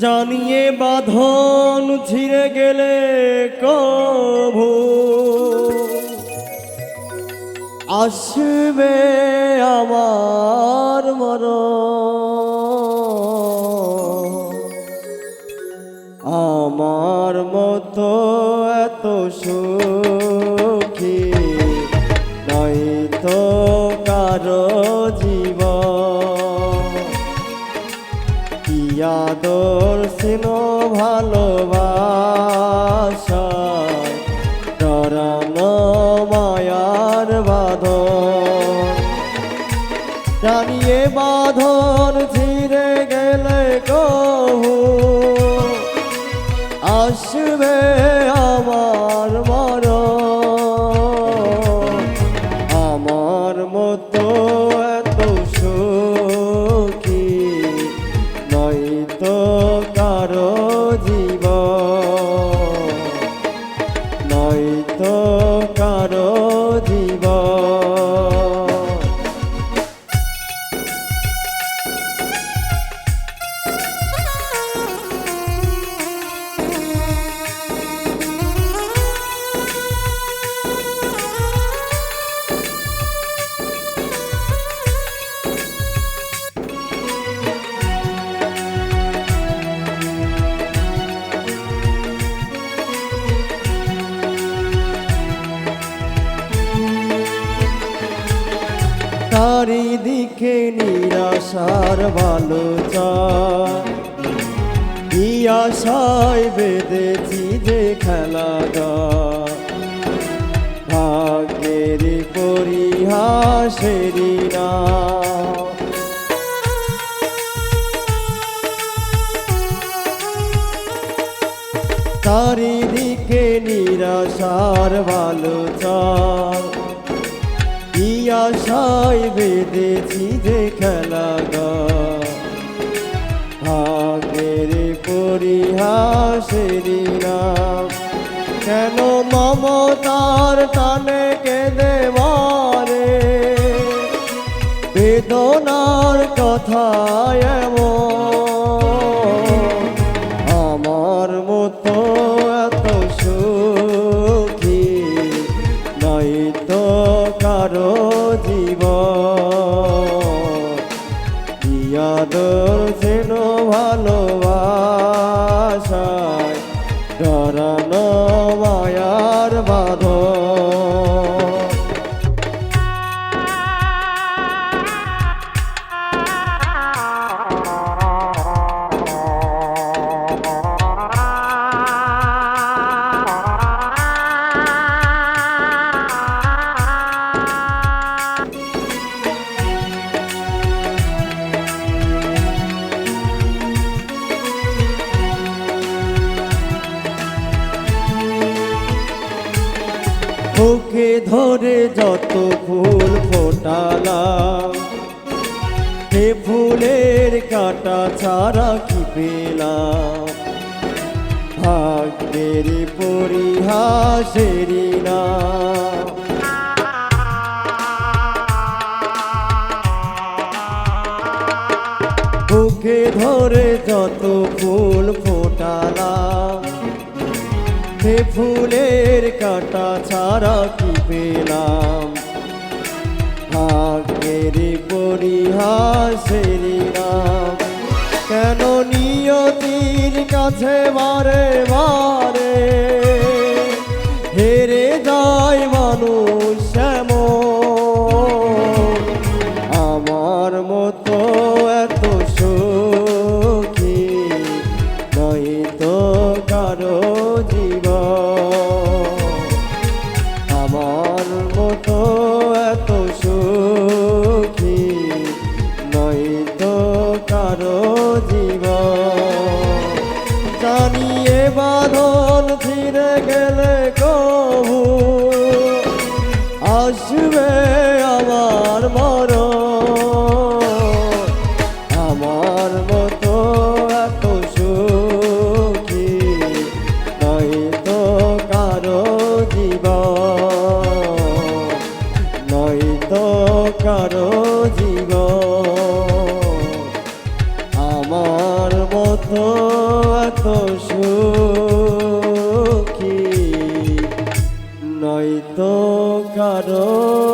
জানিয়ে বাঁধন ছিঁড়ে গেলে কভু। আসবে আমার মর আমার মতো এত সুখী ইয়াদর ছিল ভালোবাসা ডরানো মায়ার বাঁধন। জানিয়ে বাঁধন ছিঁড়ে গেলে কহু আসবে চারিদিকে নিরাশার ভালো চাষায় বেঁধেছি যে খেলা ভাগ্যের পরিহাসেরি না চারিদিকে নিরাশার ভালো চার ইয়াশায় বেঁধেছি যে খেলা গা পরিহাসেরি কেন মমতার টানে কেঁদে মারে? বেদনার কথা এমন ওকে ধরে যত ফুল ফোটালা? সে ফুলের কাটা ছাড়া কি পেলাম? ভাগ্যের পরিহাসেরি না ওকে ধরে যত ফুল ফোটালা ফুলের কাটা ছাড়া পেলাম। ভাগ্যের পরিহাসেরি নাম কেন নিয়তির কাছে বারে বারে মতো এত সুখী নয় তো কারও জীব জানিয়ে বাঁধন ফিরে গেলে কবু। আসবে আমার মর সুখী নয়তো কারও জীবন